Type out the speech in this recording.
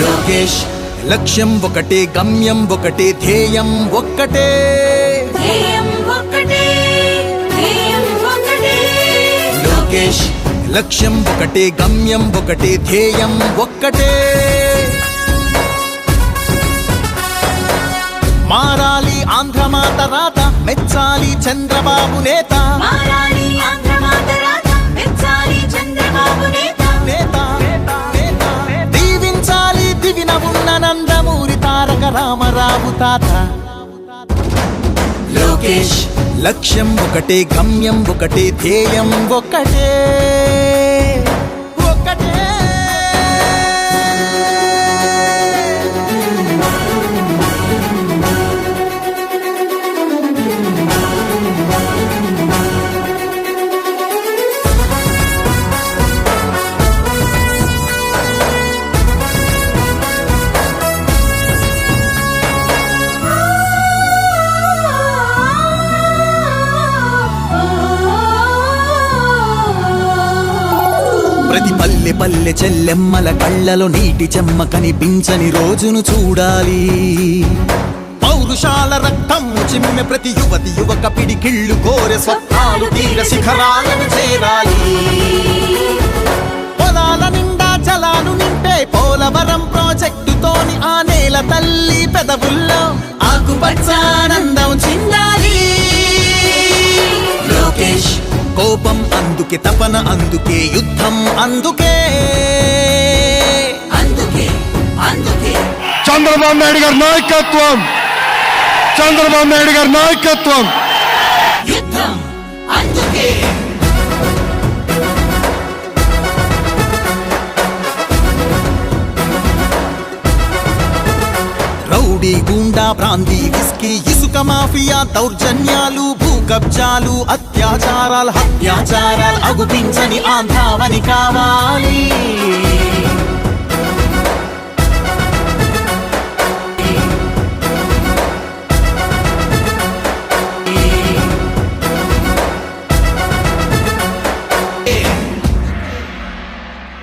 లోకేష్. లక్ష్యం ఒకటే గమ్యం ఒకటే ధ్యేయం ఒక్కటే. లోకేష్ లక్ష్యం ఒకటే గమ్యం ఒకటే ధ్యేయం ఒక్కటే. మారాలి ఆంధ్రమాత రాత మెచ్చాలి చంద్రబాబు నేత. మారాలి రామరావు తాత. లోకేష్. లక్ష్యం ఒకటే గమ్యం ఒకటే ధ్యేయం ఒకటే. ఒకటే ప్రతి పల్లె పల్లె చెల్లెమ్మల కళ్ళలో నీటి చెమ్మ కనిపించని రోజును చూడాలి. పౌరుషాల రక్తం చిమ్మె ప్రతి యువతి యువక పిడికిళ్ళు కోరె స్వప్నాలు తీర శిఖరాలను చేరాలి. పొలాల నిండా జలాలు నింపే పోలవరం ప్రాజెక్టుతోని ఆ నేల తల్లి పెదవుల్లో ఆకుపచ్చానందం అందుకే తపన అందుకే యుద్ధం అందుకే. అందుకే అందుకే. చంద్రబాబు నాయుడు గారి నాయకత్వం. చంద్రబాబు నాయుడు గారి నాయకత్వం. యుద్ధం అందుకే. రౌడీ గూండా ప్రాంతి విస్కీ ఇసుక మాఫియా దౌర్జన్యాలు భూ కబ్జాలు అత్యాచారాలు హత్యాచారాలు అగుపించని ఆంధ్రావని కావాలి.